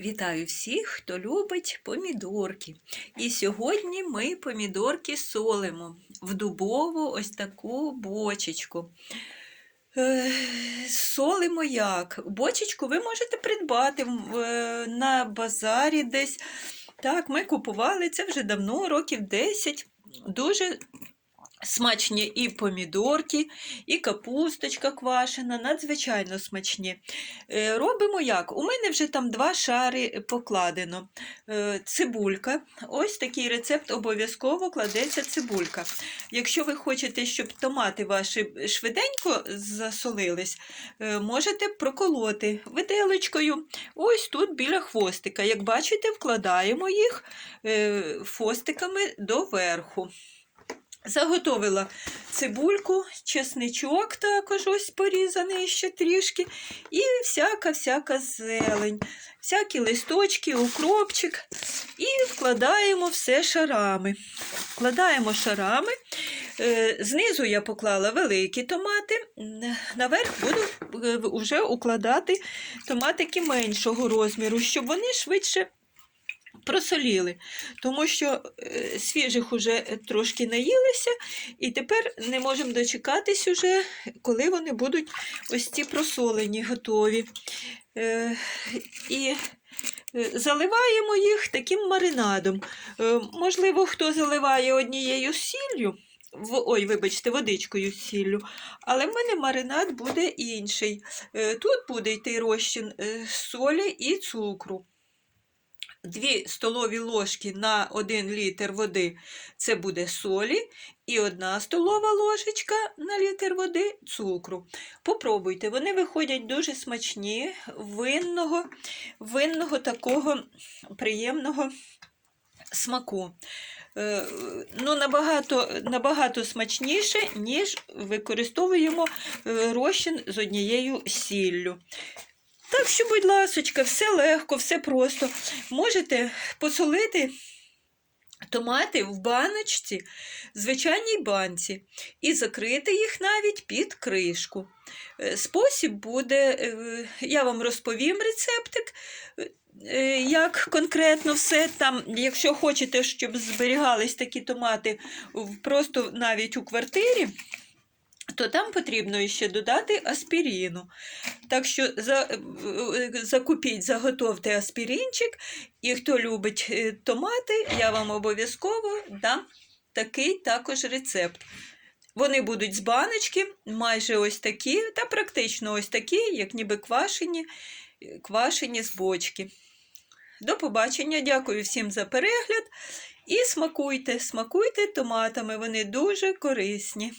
Вітаю всіх, хто любить помідорки. І сьогодні ми помідорки солимо в дубову ось таку бочечку. Е, Солимо як? Бочечку ви можете придбати на базарі десь. Так, ми купували це вже давно, років 10. Дуже смачні і помідорки, і капусточка квашена, надзвичайно смачні. Е, Робимо як? У мене вже там два шари покладено. Е, Цибулька. Ось такий рецепт обов'язково кладеться цибулька. Якщо ви хочете, щоб томати ваші швиденько засолились, е, можете проколоти виделочкою. Ось тут біля хвостика. Як бачите, вкладаємо їх хвостиками доверху. Заготовила цибульку, чесничок також ось порізаний ще трішки, і всяка-всяка зелень, всякі листочки, укропчик. І вкладаємо все шарами. Вкладаємо шарами. Е, Знизу я поклала великі томати, наверх буду е, вже укладати томатики меншого розміру, щоб вони швидше просоліли, тому що е, свіжих уже трошки наїлися, і тепер не можемо дочекатись уже, коли вони будуть ось ці просолені, готові. Е, і е, заливаємо їх таким маринадом. Можливо, хто заливає однією сіллю. Ой, вибачте, водичкою сіллю. Але в мене маринад буде інший. Тут буде йти розчин солі і цукру. 2 столові ложки на 1 літр води це буде солі, і 1 столова ложечка на літр води цукру. Попробуйте, вони виходять дуже смачні, винного, винного такого приємного смаку. Е, Ну, набагато, набагато смачніше, ніж використовуємо е, розчин з однією сіллю. Так що, будь ласочка, все легко, все просто. Можете посолити томати в баночці, звичайній банці, і закрити їх навіть під кришку. Е, Спосіб буде, е, я вам розповім рецептик, е, як конкретно все там, якщо хочете, щоб зберігались такі томати просто навіть у квартирі, то там потрібно ще додати аспіріну. Так що за, е, закупіть, заготовте аспірінчик, і хто любить е, томати, я вам обов'язково дам такий також рецепт. Вони будуть з баночки, майже ось такі, та практично ось такі, як ніби квашені, квашені з бочки. До побачення, дякую всім за перегляд. І смакуйте, смакуйте томатами, вони дуже корисні.